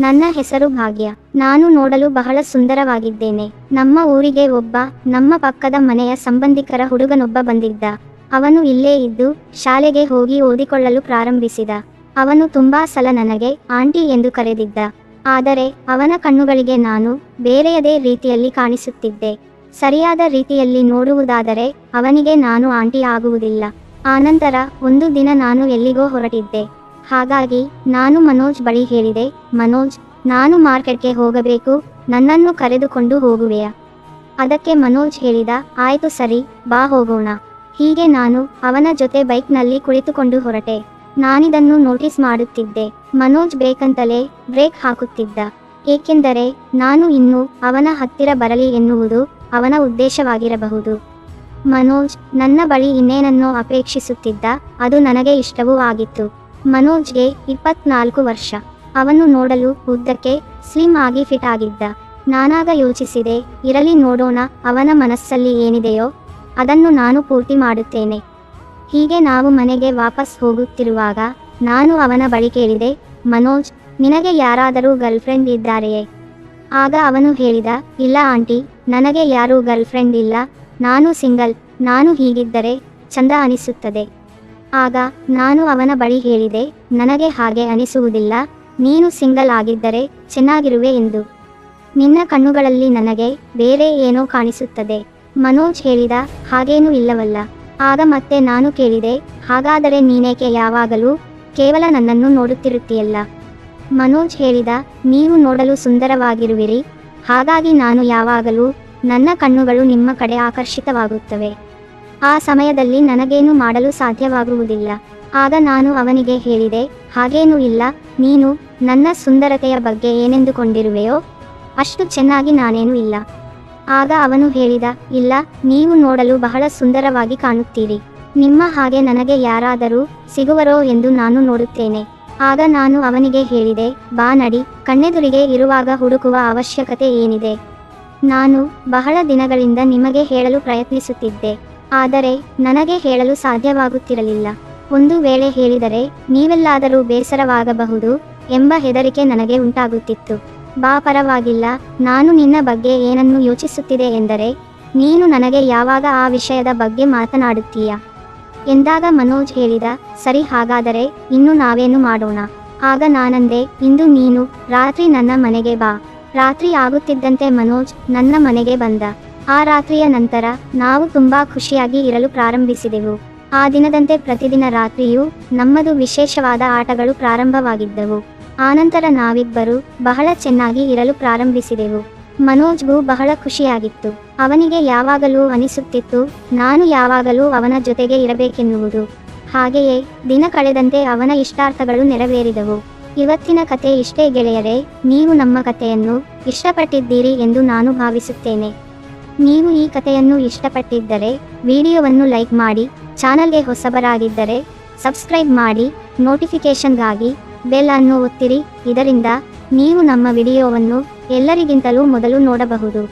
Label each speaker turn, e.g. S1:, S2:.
S1: ನನ್ನ ಹೆಸರು ಭಾಗ್ಯ. ನಾನು ನೋಡಲು ಬಹಳ ಸುಂದರವಾಗಿದ್ದೇನೆ. ನಮ್ಮ ಊರಿಗೆ ಒಬ್ಬ, ನಮ್ಮ ಪಕ್ಕದ ಮನೆಯ ಸಂಬಂಧಿಕರ ಹುಡುಗನೊಬ್ಬ ಬಂದಿದ್ದ. ಅವನು ಇಲ್ಲೇ ಇದ್ದು, ಶಾಲೆಗೆ ಹೋಗಿ ಓದಿಕೊಳ್ಳಲು ಪ್ರಾರಂಭಿಸಿದ. ಅವನು ತುಂಬಾ ಸಲ ನನಗೆ, ಆಂಟಿ ಎಂದು ಕರೆದಿದ್ದ. ಆದರೆ, ಅವನ ಕಣ್ಣುಗಳಿಗೆ ನಾನು ಬೇರೆಯದೇ ರೀತಿಯಲ್ಲಿ ಕಾಣಿಸುತ್ತಿದ್ದೆ. ಸರಿಯಾದ ರೀತಿಯಲ್ಲಿ ನೋಡುವುದಾದರೆ, ಅವನಿಗೆ ನಾನು ಆಂಟಿ ಆಗುವುದಿಲ್ಲ. ಆನಂತರ ಒಂದು ದಿನ ನಾನು ಎಲ್ಲಿಗೋ ಹೊರಟಿದ್ದೆ. ಹಾಗಾಗಿ ನಾನು ಮನೋಜ್ ಬಳಿ ಹೇಳಿದೆ, ಮನೋಜ್, ನಾನು ಮಾರ್ಕೆಟ್ಗೆ ಹೋಗಬೇಕು, ನನ್ನನ್ನು ಕರೆದುಕೊಂಡು ಹೋಗುವೆಯ? ಅದಕ್ಕೆ ಮನೋಜ್ ಹೇಳಿದ, ಆಯ್ತು ಸರಿ, ಬಾ ಹೋಗೋಣ. ಹೀಗೆ ನಾನು ಅವನ ಜೊತೆ ಬೈಕ್ನಲ್ಲಿ ಕುಳಿತುಕೊಂಡು ಹೊರಟೆ. ನಾನಿದನ್ನು ನೋಟಿಸ್ ಮಾಡುತ್ತಿದ್ದೆ. ಮನೋಜ್ ಬೇಕಂತಲೇ ಬ್ರೇಕ್ ಹಾಕುತ್ತಿದ್ದ. ಏಕೆಂದರೆ ನಾನು ಇನ್ನೂ ಅವನ ಹತ್ತಿರ ಬರಲಿ ಎನ್ನುವುದು ಅವನ ಉದ್ದೇಶವಾಗಿರಬಹುದು. ಮನೋಜ್, ನನ್ನ ಬಳಿ ಇನ್ನೇನನ್ನೋ ಅಪೇಕ್ಷಿಸುತ್ತಿದ್ದ, ಅದು ನನಗೆ ಇಷ್ಟವೂ ಆಗಿತ್ತು. ಮನೋಜ್ಗೆ ಇಪ್ಪತ್ನಾಲ್ಕು ವರ್ಷ. ಅವನು ನೋಡಲು ಉದ್ದಕ್ಕೆ ಸ್ಲಿಮ್ ಆಗಿ ಫಿಟ್ ಆಗಿದ್ದ. ನಾನಾಗ ಯೋಚಿಸಿದೆ, ಇರಲಿ ನೋಡೋಣ, ಅವನ ಮನಸ್ಸಲ್ಲಿ ಏನಿದೆಯೋ, ಅದನ್ನು ನಾನು ಪೂರ್ತಿ ಮಾಡುತ್ತೇನೆ. ಹೀಗೆ ನಾವು ಮನೆಗೆ ವಾಪಸ್ ಹೋಗುತ್ತಿರುವಾಗ, ನಾನು ಅವನ ಬಳಿ ಕೇಳಿದೆ, ಮನೋಜ್, ನಿನಗೆ ಯಾರಾದರೂ ಗರ್ಲ್ಫ್ರೆಂಡ್ ಇದ್ದಾರೆಯೇ? ಆಗ ಅವನು ಹೇಳಿದ, ಇಲ್ಲ ಆಂಟಿ, ನನಗೆ ಯಾರೂ ಗರ್ಲ್ಫ್ರೆಂಡ್ ಇಲ್ಲ, ನಾನು ಸಿಂಗಲ್, ನಾನು ಹೀಗಿದ್ದರೆ ಚಂದ ಅನಿಸುತ್ತದೆ. ಆಗ ನಾನು ಅವನ ಬಳಿ ಹೇಳಿದೆ, ನನಗೆ ಹಾಗೆ ಅನಿಸುವುದಿಲ್ಲ, ನೀನು ಸಿಂಗಲ್ ಆಗಿದ್ದರೆ ಚೆನ್ನಾಗಿರುವೆ ಎಂದು. ನಿನ್ನ ಕಣ್ಣುಗಳಲ್ಲಿ ನನಗೆ ಬೇರೆ ಏನೋ ಕಾಣಿಸುತ್ತದೆ, ಮನೋಜ್ ಹೇಳಿದ ಹಾಗೇನೂ ಇಲ್ಲವಲ್ಲ. ಆಗ ಮತ್ತೆ ನಾನು ಕೇಳಿದೆ, ಹಾಗಾದರೆ ನೀನೇಕೆ ಯಾವಾಗಲೂ ಕೇವಲ ನನ್ನನ್ನು ನೋಡುತ್ತಿರುತ್ತೀಯಲ್ಲ? ಮನೋಜ್ ಹೇಳಿದ ನೀವು ನೋಡಲು ಸುಂದರವಾಗಿರುವಿರಿ, ಹಾಗಾಗಿ ನಾನು ಯಾವಾಗಲೂ ನನ್ನ ಕಣ್ಣುಗಳು ನಿಮ್ಮ ಕಡೆ ಆಕರ್ಷಿತವಾಗುತ್ತವೆ. ಆ ಸಮಯದಲ್ಲಿ ನನಗೇನು ಮಾಡಲು ಸಾಧ್ಯವಾಗುವುದಿಲ್ಲ. ಆಗ ನಾನು ಅವನಿಗೆ ಹೇಳಿದೆ, ಹಾಗೇನೂ ಇಲ್ಲ, ನೀನು ನನ್ನ ಸುಂದರತೆಯ ಬಗ್ಗೆ ಏನೆಂದುಕೊಂಡಿರುವೆಯೋ, ಅಷ್ಟು ಚೆನ್ನಾಗಿ ನಾನೇನೂ ಇಲ್ಲ. ಆಗ ಅವನು ಹೇಳಿದ, ಇಲ್ಲ, ನೀವು ನೋಡಲು ಬಹಳ ಸುಂದರವಾಗಿ ಕಾಣುತ್ತೀರಿ. ನಿಮ್ಮ ಹಾಗೆ ನನಗೆ ಯಾರಾದರೂ ಸಿಗುವರೋ ಎಂದು ನಾನು ನೋಡುತ್ತೇನೆ. ಆಗ ನಾನು ಅವನಿಗೆ ಹೇಳಿದೆ, ಬಾ ನಡಿ, ಕಣ್ಣೆದುರಿಗೆ ಇರುವಾಗ ಹುಡುಕುವ ಅವಶ್ಯಕತೆ ಏನಿದೆ? ನಾನು ಬಹಳ ದಿನಗಳಿಂದ ನಿಮಗೆ ಹೇಳಲು ಪ್ರಯತ್ನಿಸುತ್ತಿದ್ದೆ. ಆದರೆ ನನಗೆ ಹೇಳಲು ಸಾಧ್ಯವಾಗುತ್ತಿರಲಿಲ್ಲ. ಒಂದು ವೇಳೆ ಹೇಳಿದರೆ, ನೀವೆಲ್ಲಾದರೂ ಬೇಸರವಾಗಬಹುದು ಎಂಬ ಹೆದರಿಕೆ ನನಗೆ ಉಂಟಾಗುತ್ತಿತ್ತು. ಬಾ, ಪರವಾಗಿಲ್ಲ, ನಾನು ನಿನ್ನ ಬಗ್ಗೆ ಏನನ್ನು ಯೋಚಿಸುತ್ತಿದೆ ಎಂದರೆ, ನೀನು ನನಗೆ ಯಾವಾಗ ಆ ವಿಷಯದ ಬಗ್ಗೆ ಮಾತನಾಡುತ್ತೀಯ? ಎಂದಾಗ ಮನೋಜ್ ಹೇಳಿದ, ಸರಿ, ಹಾಗಾದರೆ ಇನ್ನು ನಾವೇನು ಮಾಡೋಣ? ಆಗ ನಾನಂದೆ, ಇಂದು ನೀನು, ರಾತ್ರಿ ನನ್ನ ಮನೆಗೆ ಬಾ. ರಾತ್ರಿ ಆಗುತ್ತಿದ್ದಂತೆ ಮನೋಜ್ ನನ್ನ ಮನೆಗೆ ಬಂದ. ಆ ರಾತ್ರಿಯ ನಂತರ ನಾವು ತುಂಬಾ ಖುಷಿಯಾಗಿ ಇರಲು ಪ್ರಾರಂಭಿಸಿದೆವು. ಆ ದಿನದಂತೆ ಪ್ರತಿದಿನ ರಾತ್ರಿಯೂ ನಮ್ಮದು ವಿಶೇಷವಾದ ಆಟಗಳು ಪ್ರಾರಂಭವಾಗಿದ್ದವು. ಆನಂತರ ನಾವಿಬ್ಬರು ಬಹಳ ಚೆನ್ನಾಗಿ ಇರಲು ಪ್ರಾರಂಭಿಸಿದೆವು. ಮನೋಜ್ಗೂ ಬಹಳ ಖುಷಿಯಾಗಿತ್ತು. ಅವನಿಗೆ ಯಾವಾಗಲೂ ಅನಿಸುತ್ತಿತ್ತು, ನಾನು ಯಾವಾಗಲೂ ಅವನ ಜೊತೆಗೆ ಇರಬೇಕೆನ್ನುವುದು. ಹಾಗೆಯೇ ದಿನ ಕಳೆದಂತೆ ಅವನ ಇಷ್ಟಾರ್ಥಗಳು ನೆರವೇರಿದವು. ಇವತ್ತಿನ ಕತೆ ಇಷ್ಟೇ ಗೆಳೆಯರೇ, ನೀವು ನಮ್ಮ ಕಥೆಯನ್ನು ಇಷ್ಟಪಟ್ಟಿದ್ದೀರಿ ಎಂದು ನಾನು ಭಾವಿಸುತ್ತೇನೆ. ನೀವು ಈ ಕಥೆಯನ್ನು ಇಷ್ಟಪಟ್ಟಿದ್ದರೆ ವಿಡಿಯೋವನ್ನು ಲೈಕ್ ಮಾಡಿ, ಚಾನಲ್ಗೆ ಹೊಸಬರಾಗಿದ್ದರೆ ಸಬ್ಸ್ಕ್ರೈಬ್ ಮಾಡಿ, ನೋಟಿಫಿಕೇಷನ್ಗಾಗಿ ಬೆಲ್ ಅನ್ನು ಒತ್ತಿರಿ. ಇದರಿಂದ ನೀವು ನಮ್ಮ ವಿಡಿಯೋವನ್ನು ಎಲ್ಲರಿಗಿಂತಲೂ ಮೊದಲು ನೋಡಬಹುದು.